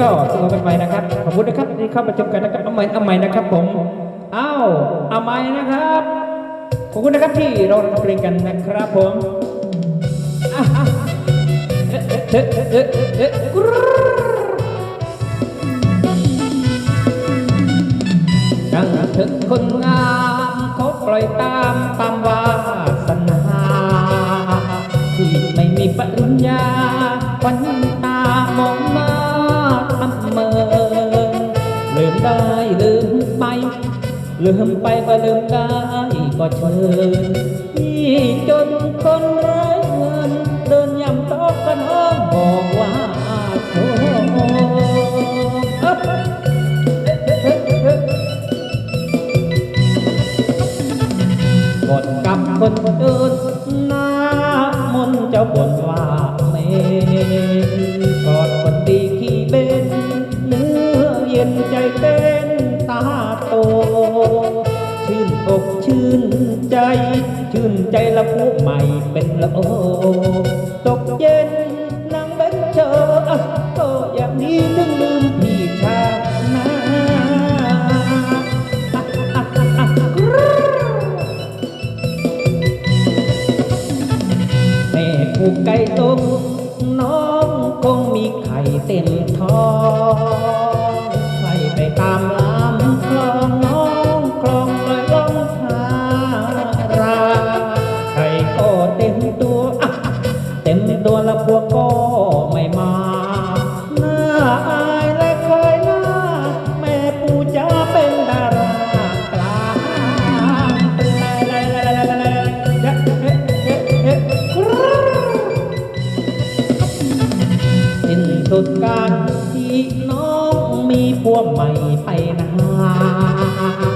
ก็เสมอกันไปนะครับขอบคุณนะครับที่เข้ามาชมกันนะครับเอาใหม่เอาใหม่นะครับผมอ้าวเอาใหม่นะครับขอบคุณนะครับที่เราทำเพลกันนะครับผมเอ๊ดังถึงคนงามเขาปล่อยตามตามวาสนาที่ไม่มีปริญญาปัญญา ลืมไปมาลืมได้ก็เชิญพี่จนคนไร้เงิน เดินยำตอกกันห้องบอกว่าโธ่กดกับคนเดิน ชื่นใจ ชื่นใจละผู้ใหม่เป็นละโอตกเย็นนั่งเบนเชอก็อย่างนี้ถึงลืมพี่ชานาแม่ผูกไก่ต้มน้องคงมีไข่เต็มท้องุดการที่น้องมีพวกใหม่ไปนา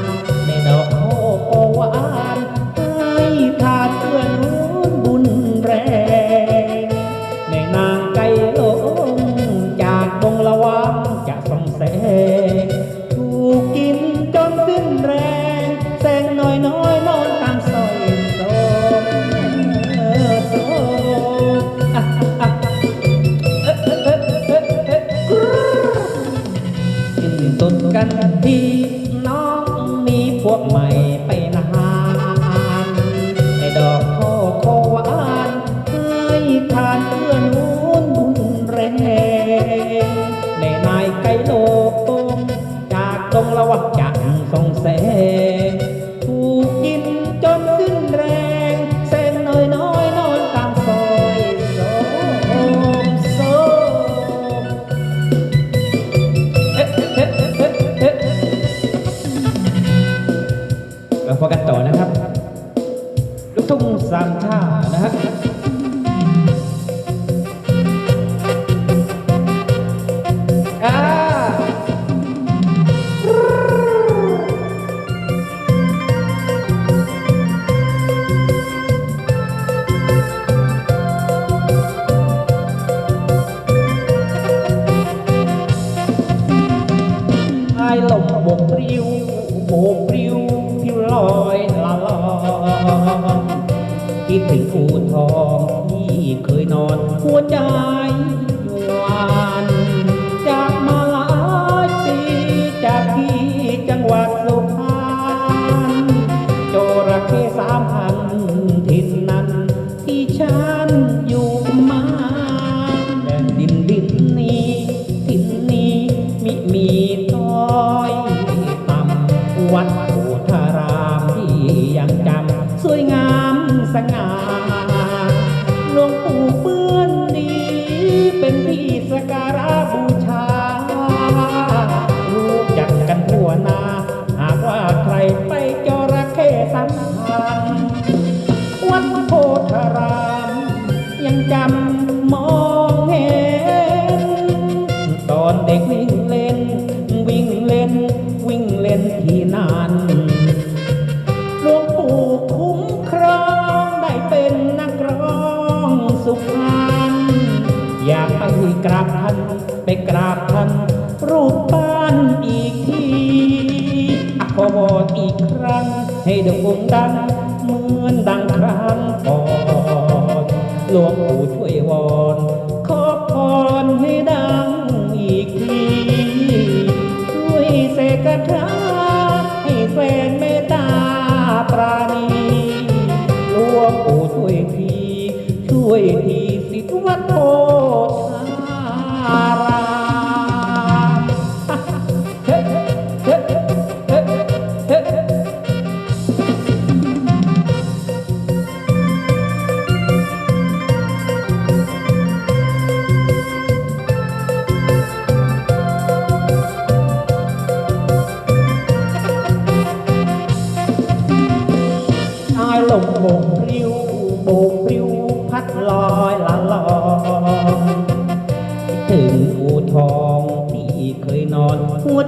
กราบท่านรูปปั้นอีกทีขอบอนอีกครั้ง ให้ดวงดังเหมือนดังครั้งก่อนหลวงปู่ช่วย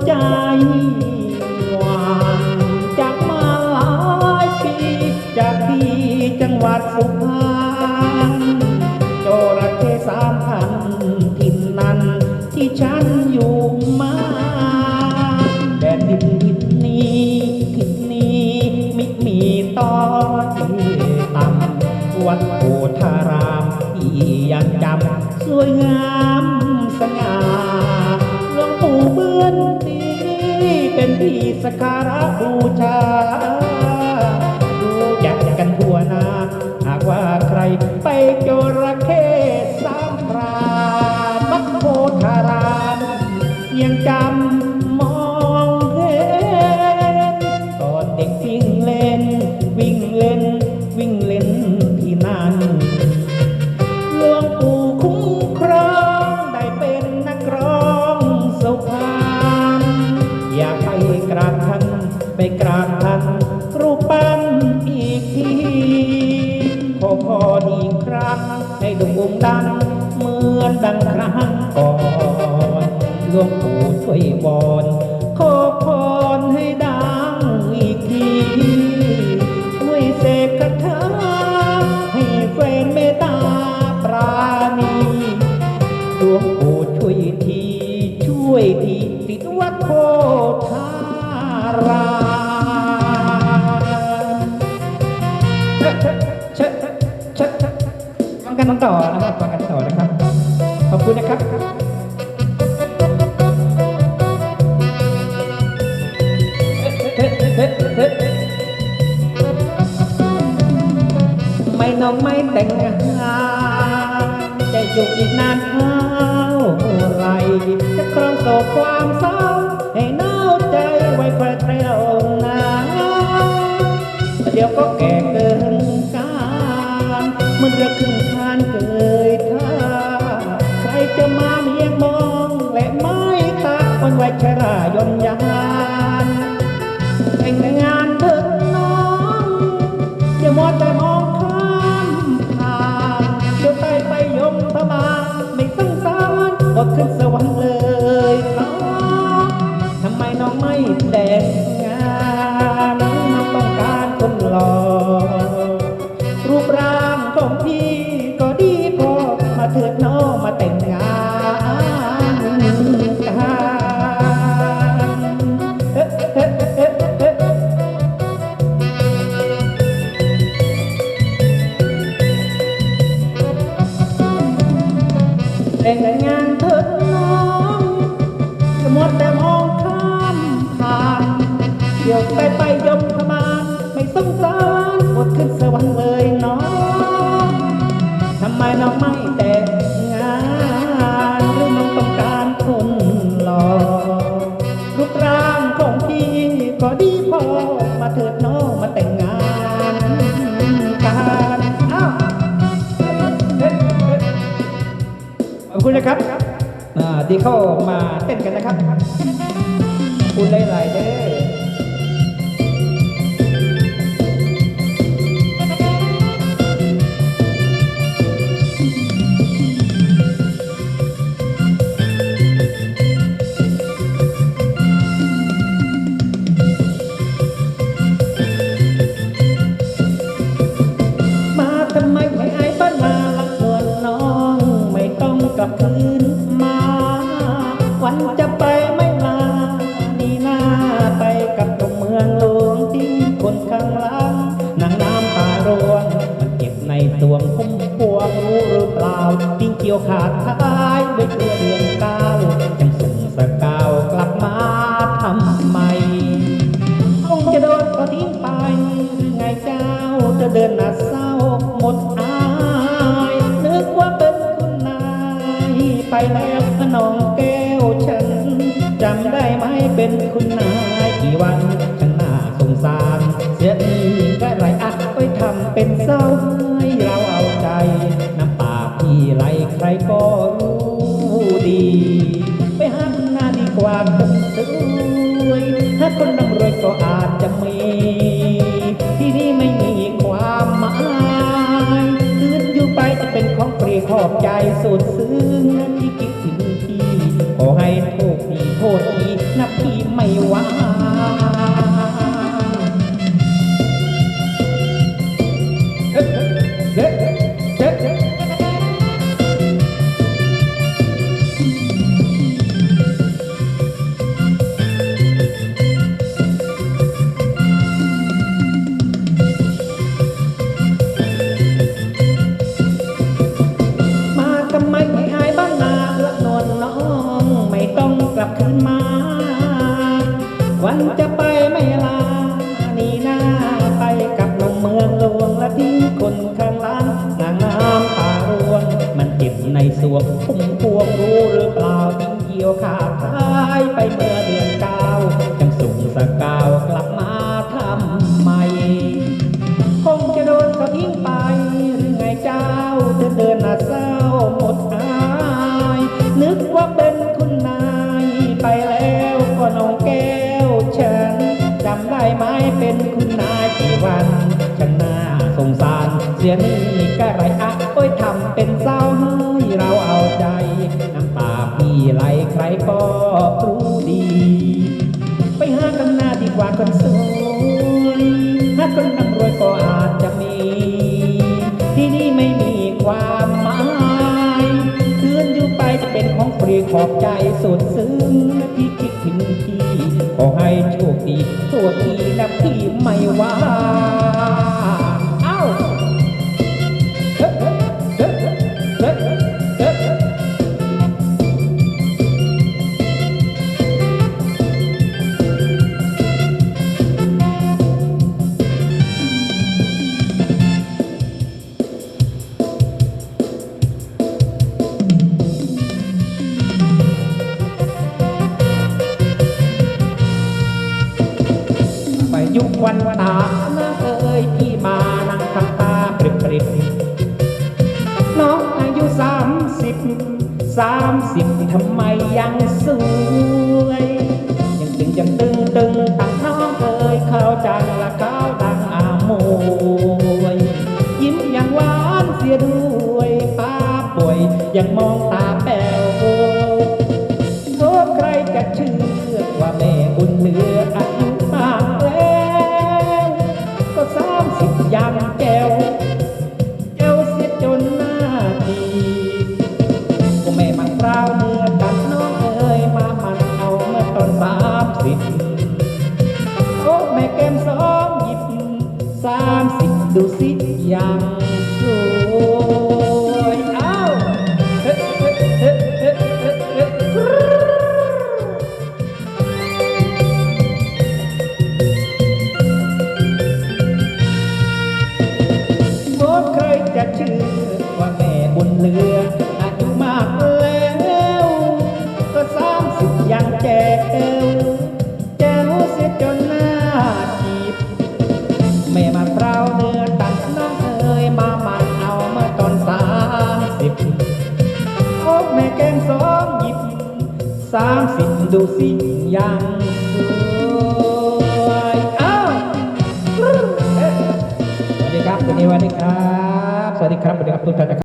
ใจหวานจากมาหลายปีจากที่จังหวัดสุพรรณจระเข้สามพันทิ่นนั้นที่ฉันอยู่มาแดนดินดินนี้ทิศนี้มิมีต่อที่ต่ำวัดโพธารามที่ยังจำสวยงามสง่า สการะบูชา ดูจักกันทั่วหน้า หากว่าใครไปโจรก อน น้องไม่แต่งงานจะอยู่อีกนานเท่า โทมาเต้นกันนะครับคุณได้หลเด้ ไปเป็นคุณนายกี่วันฉันน่าสงสาร เสียดีก็ไรอัดไปทำเป็นเศร้าให้เราเอาใจ น้ำปากพี่ไหลใครก็รู้ดี ไปหันหน้าดีกว่าคนสวยถ้าคนร่ำรวยก็อาจจะมี ที่นี่ไม่มีความหมายคืนอยู่ไปจะเป็นของปรีขอบใจสุดซึ้ง ขอให้โชคดีโทษทีนะพี่ไม่ว่า Até pai ว่าคนสวยถ้าคนร่ำรวยก็อาจจะมี ที่นี่ไม่มีความหมายคืนอยู่ไปจะเป็นของฟรีขอบใจสุดซึ้งที่คิดถึงที่ขอให้โชคดีตัวที kerana dengan betul tak